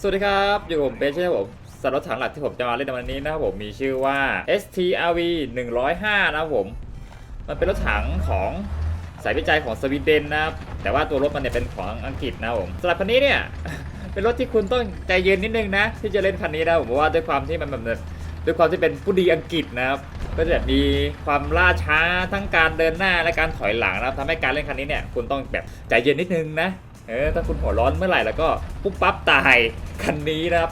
สวัสดีครับอยู่ผมเบสใช่ไหมผมสำหรับถังหลักที่ผมจะมาเล่นในวันนี้นะครับผมมีชื่อว่า STRV 105 นะครับผม มันเป็นรถถังของสายวิจัยของสวีเดนนะครับแต่ว่าตัวรถมันเนี่ยเป็นของอังกฤษนะครับผมสำหรับคันนี้เนี่ยเป็นรถที่คุณต้องใจเย็นนิดนึงนะ ที่จะเล่นคันนี้นะผมเพราะว่าด้วยความที่มันแบบด้วยความที่เป็นผู้ดีอังกฤษนะครับก็จะมีความล่าช้าทั้งการเดินหน้าและการถอยหลังนะครับทำให้การเล่นคันนี้เนี่ยคุณต้องแบบใจเย็นนิดนึงนะ เออถ้าคุณหัวร้อนเมื่อไหร่แล้วก็ปุ๊บปั๊บตายคันนี้นะครับ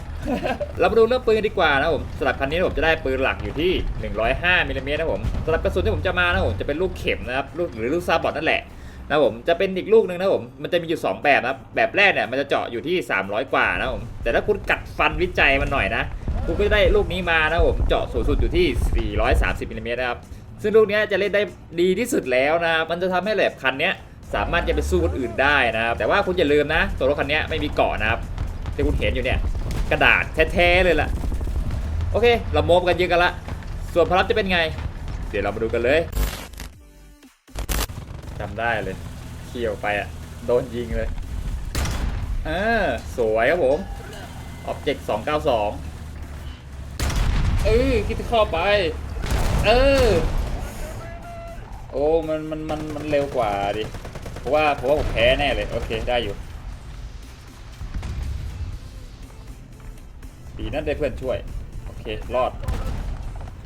เรามาดูเรื่องปืนกันดีกว่านะผมสำหรับคันนี้ผมจะได้ปืนหลักอยู่ที่ 105มิลลิเมตรนะผมสำหรับกระสุนที่ผมจะมานะผมจะเป็นลูกเข็มนะครับลูกหรือลูกซาบอทนั่นแหละนะผมจะเป็นอีกลูกหนึ่งนะผมมันจะมีอยู่ 2 แบบนะแบบแรกเนี่ยมันจะเจาะอยู่ที่ 300 กว่านะผมแต่ถ้าคุณกัดฟันวิจัยมันหน่อยนะคุณก็จะได้ลูกนี้มานะผมเจาะสูงสุดอยู่ที่ 430มิลลิเมตรนะครับซึ่งลูกนี้จะเล่นได้ดีที่สุดแล้วนะมันจะทำให้แหลบคันเนี้ย สามารถจะไปสู้คนอื่นได้นะครับ แต่ว่าคุณอย่าลืมนะ ตัวรถคันนี้ไม่มีเกาะนะครับที่คุณเห็นอยู่เนี่ย กระดาษแท้ๆเลยล่ะ โอเค เราโมบกันเยอะกันละ ส่วนพลับจะเป็นไง เดี๋ยวเรามาดูกันเลยจำได้เลยเขี่ยวไปอะโดนยิงเลยเออสวยครับผม Object 292เก้าสองเออคิดข้าไป เออ โอ้ มัน มัน มัน มันเร็วกว่าดิ ราะว่าเพราะว่าผมแพ้แน่เลย โอเค ได้อยู่ดีนั่นได้เพื่อนช่วย โอเค รอด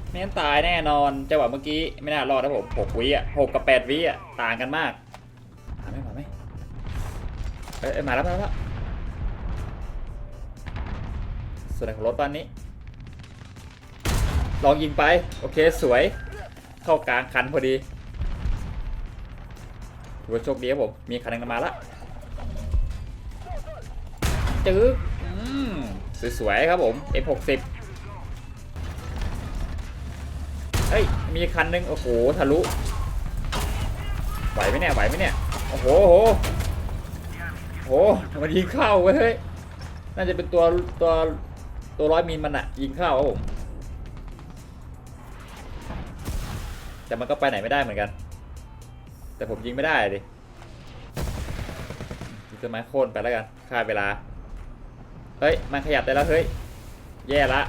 ไม่งั้นตายแน่นอนจังหวะเมื่อกี้ไม่น่ารอดนะผมหกวิอะหกกับแปดวิอะ ต่างกันมากมาไหมมาไหมเอ้ยเอ้ยมาแล้วมาแล้วส่วนของรถตอนนี้ ลองยิงไป โอเค สวย เข้ากลางคันพอดี ถือว่าโชคดีครับผม มีคันหนึงมาละจึ๊กอืมสวยๆครับผม F60 เฮ้ย มีคันหนึง โอ้โห ทะลุ ไหวไหมเนี่ย ไหวไหมเนี่ย โอ้โห โอ้โห มันยิงเข้าเว้ย น่าจะเป็นตัวตัวตัวร้อยมิลมันอะยิงเข้าครับผม แต่มันก็ไปไหนไม่ได้เหมือนกัน แต่ผมยิงไม่ได้ดิยิงต้นไม้โค่นไปแล้วกันฆ่าเวลา เฮ้ย มันขยับได้แล้ว เฮ้ย แย่ละ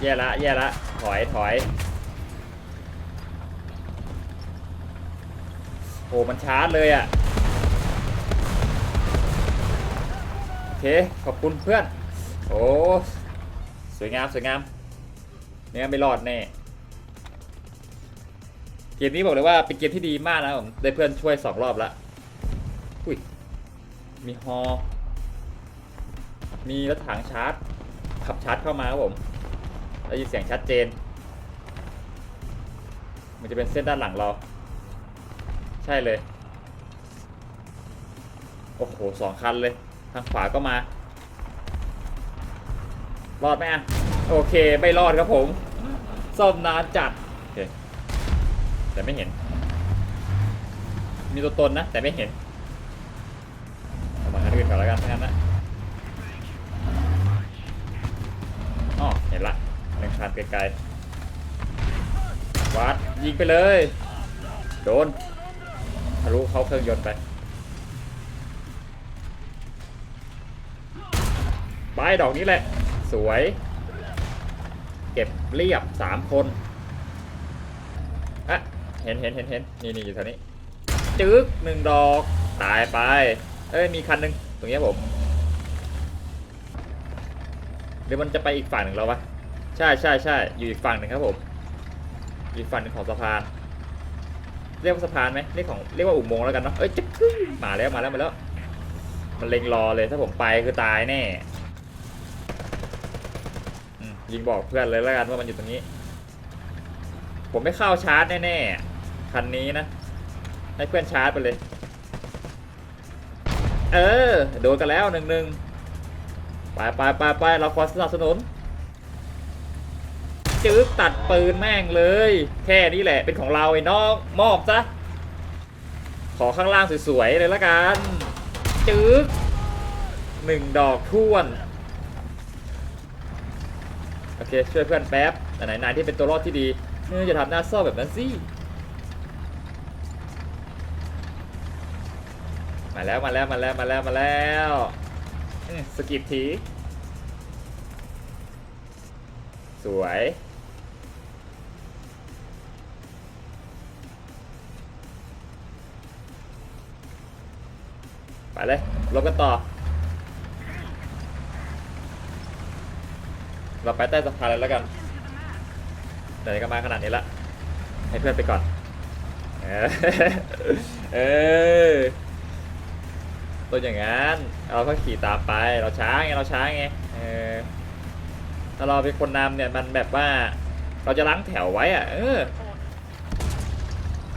แย่ละ แย่ละ ถอย ถอยโอ้มันชาร์จเลยอะ่ะ โอเค ขอบคุณเพื่อน โอ้ สวยงาม สวยงาม เนี่ยไม่รอดแน่ เกมนี้บอกเลยว่าเป็นเกมที่ดีมากนะผมได้เพื่อนช่วยสองรอบละอุ้ยมีฮอ มีรถถังชาร์จ ขับชาร์จเข้ามาครับผมได้ยินเสียงชัดเจน มันจะเป็นเส้นด้านหลังเรา ใช่เลย โอ้โหสองคันเลย ทางขวาก็มา รอดไหมอะ โอเค ไม่รอดครับผม ซ่อมนานจัด แต่ไม่เห็น มีตัวตนนะ แต่ไม่เห็นเอามาคันอื่นก่อนแล้วกันงั้นนะอ๋อเห็นละหนึ่งคันไกลๆวัดยิงไปเลย โดนทะลุเขาเครื่องยนต์ไป ไปดอกนี้แหละ สวย เก็บเรียบสามคนอะ เห็นเห็นเห็นเห็นนี่นี่อยู่แถวนี้จึ๊กหนึ่งดอกตายไป เอ้ยมีคันหนึ่งตรงนี้ผมหรือมันจะไปอีกฝั่งหนึ่งแล้ววะใช่ใช่ใช่อยู่อีกฝั่งหนึ่งครับผมอีกฝั่งหนึ่งของสะพาน เรียกว่าสะพานไหมเรียกของเรียกว่าอุโมงค์แล้วกันเนาะเอ้ยจึ๊กมาแล้วมาแล้วมาแล้ว มันเล็งรอเลยถ้าผมไปคือตายแน่ยิงบอกเพื่อนเลยแล้วกันว่ามันอยู่ตรงนี้ ผมไม่เข้าชาร์จแน่ๆ คันนี้นะ ให้เพื่อนชาร์จไปเลย เออ โดนกันแล้วหนึ่งหนึ่งไปไปไปไปเราขอสนับสนุนจึ๊กตัดปืนแม่งเลย แค่นี้แหละเป็นของเราไอ้น้องมอบซะ ขอข้างล่างสวยๆเลยละกันจึ๊กหนึ่งดอกท่วน โอเค ช่วยเพื่อนแป๊บแต่ไหนนายที่เป็นตัวรอดที่ดีเอออย่าทำหน้าเศร้าแบบนั้นสิ มาแล้วมาแล้วมาแล้วมาแล้วมาแล้วสกิปทีสวยไปเลยลงกันต่อ เราไปใต้สะพานเลยแล้วกันไหนก็มาขนาดนี้ละให้เพื่อนไปก่อน เออ ตัวอย่างนั้น เราก็ขี่ตามไปเราช้าไงเราช้าไงเออถ้าเราเป็นคนนำเนี่ยมันแบบว่า เราจะล้างแถวไว้อะเออ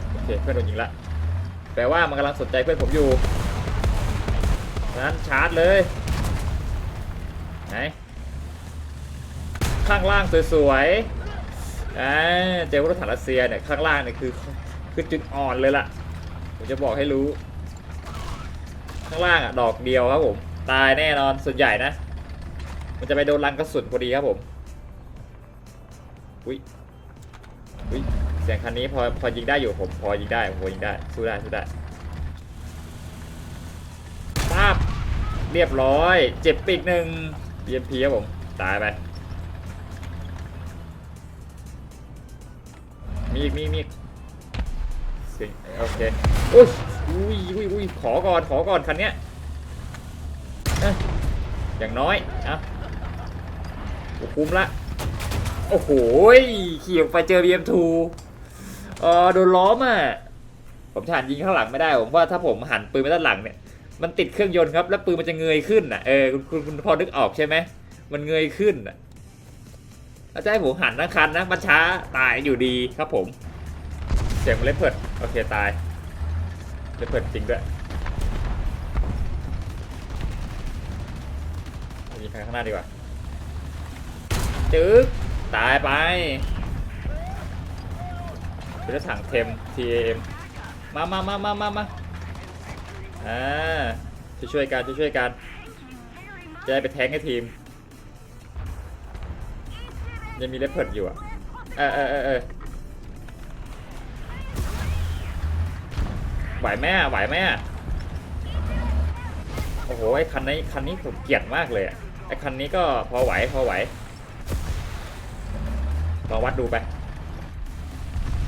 โอเคเพื่อนโดนยิงละแปลว่ามันกำลังสนใจเพื่อนผมอยู่นั้นชาร์จเลยไหนข้างล่างสวยๆอ่าเจอรถถังรัสเซียเนี่ยข้างล่างเนี่ยคือคือจุดอ่อนเลยล่ะผมจะบอกให้รู้ ข้างล่างอะดอกเดียวครับผม ตายแน่นอนส่วนใหญ่นะ มันจะไปโดนรังกระสุนพอดีครับผม อุ้ยอุ้ยเสียงคันนี้พอพอยิงได้อยู่ผมพอยิงได้ผมพอยิงได้สู้ได้สู้ได้ป้าบเรียบร้อย เจ็บปีกหนึ่ง BMP ครับผม ตายไป มีอีกมีอีกมีอีกเสียงโอเคอุ้ย อุ้ยอุ้ยอุ้ยขอก่อนขอก่อนคันเนี้ยอย่างน้อยอะโอ้คุ้มละ โอ้โหขี่ออกไปเจอ BM2 เออโดนล้อมอะ ผมหันยิงข้างหลังไม่ได้ ผมว่าถ้าผมหันปืนไปด้านหลังเนี่ย มันติดเครื่องยนต์ครับ แล้วปืนมันจะเงยขึ้นอะ เออคุณคุณคุณพอนึกออกใช่ไหม มันเงยขึ้นอะแล้วจะให้ผมหันทั้งคันนะ มันช้าตายอยู่ดีครับผม เสียงมันเล็บเพิด โอเคตาย เล็บเพิดจริงด้วยมีใครข้างหน้าดีกว่า จึ๊กตายไปเป็นรถถังเทม TAM มามามามามามาอ่าช่วยช่วยกันช่วยช่วยกัน จะได้ไปแทงให้ทีม ยังมีเลเพิร์ดอยู่อะ เออเออเออ ไหวไหมอะไหวไหมอะโอ้โหไอ้คันนี้คันนี้ผมเกลียดมากเลยอะไอ้คันนี้ก็พอไหวพอไหวลองวัดดูไป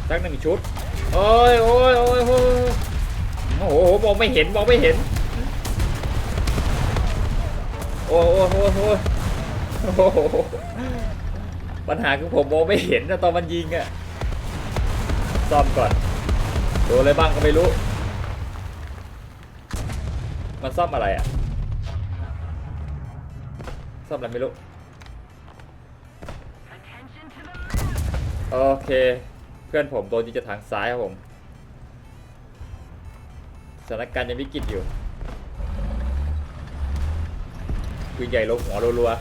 สักหนึ่งชุดโอ้ยโอ้ยโอ้ยโอ้ยโอ้โหมองไม่เห็นมองไม่เห็น โอ้โหโอ้โหโอ้โหปัญหาคือผมมองไม่เห็นนะตอนมันยิงอะซ่อมก่อนโดนอะไรบ้างก็ไม่รู้ มันซ่อมอะไรอะซ่อมอะไรไม่รู้ โอเค เพื่อนผมโดนยิงจากทางซ้ายครับผม สถานการณ์ยังวิกฤตอยู่ปืนใหญ่ลงหัวรัว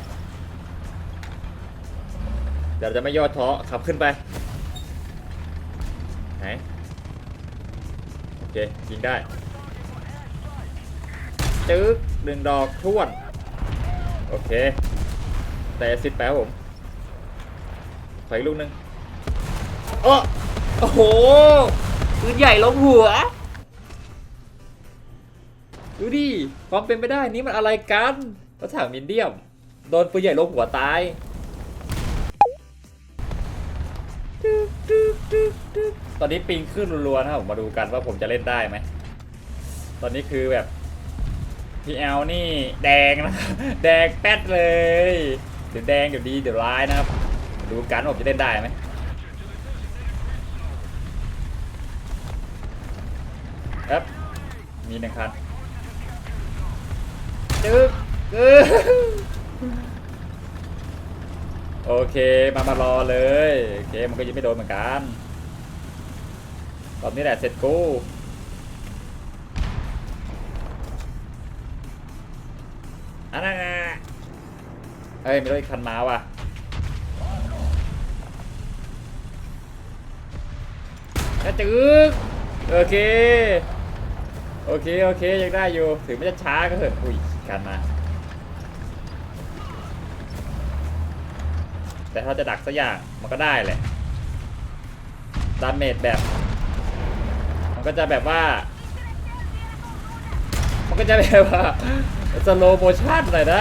ๆเดี๋ยวจะไม่ย่อท้อขับขึ้นไปไหนโอเคยิงได้ จึ๊กหนึ่งดอกท้วน โอเค แต่สิบแป๊บผมขออีกลูกหนึ่งโอ้โอ้โหปืนใหญ่ลงหัว ดูดิความเป็นไปได้นี่มันอะไรกันรถถังมินเดียม โดนปืนใหญ่ลงหัวตายตึ๊กตึ๊กตึ๊กตึ๊กตอนนี้ปิงขึ้นรัวๆนะครับผมมาดูกันว่าผมจะเล่นได้ไหม ตอนนี้คือแบบ PL นี่แดงนะแดงแป๊ดเลย เดี๋ยวแดงเดี๋ยวดีเดี๋ยวร้ายนะครับ ดูกันว่าผมจะเล่นได้ไหมครับมีหนึ่งคันจึ๊กกึ๊กโอเคมามารอเลย โอเค มันก็ยังไม่โดนเหมือนกันรอบนี้แหละเสร็จกู อันนั้นเฮ้ยมีรถอีกคันมาว่ะกระจึกโอเค โอเค โอเค ยังได้อยู่ ถึงไม่จะช้าก็เถอะอุ้ยกันมา แต่ถ้าจะดักสักอย่างมันก็ได้แหละดาเมจแบบ มันก็จะแบบว่า มันก็จะแบบว่า สโลโมชั่นหน่อยนะ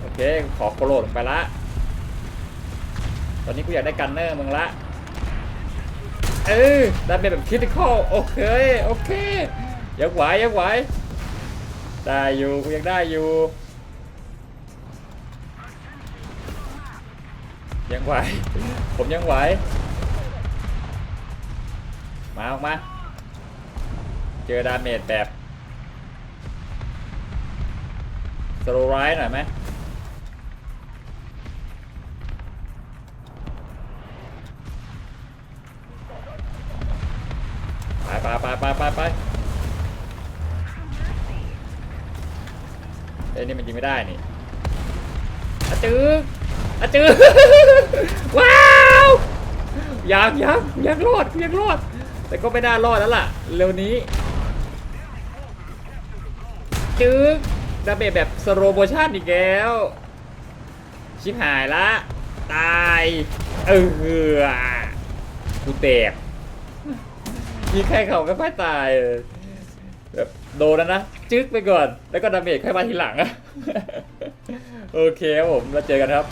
โอเค ขอโคโลลงไปละ ตอนนี้กูอยากได้กันเนอร์มึงละ เออได้เป็นแบบคริติคอลโอเค โอเค ยังไหวยังไหว ได้อยู่ กูยังได้อยู่ ยังไหว ผมยังไหว มาออกมา เจอดาเมจแบบ โลไรหน่อยไหมไปไปไปไปไปไปเอ้ยนี่มันยิงไม่ได้นี่อาจืออาจือว้าวยังยังยังรอดยังรอด แต่ก็ไม่น่ารอดแล้วล่ะ เร็วนี้จึ๊ ดาเมจแบบสโลโมชั่นอีกแล้ว ชิบหายละ ตาย เออกูแตกยิงแค่เขาไม่ค่อยตายแบบโดนนะนะ จึ๊กไปก่อน แล้วก็ดาเมจค่อยมาทีหลังอะโอเคครับผม แล้วเจอกันครับ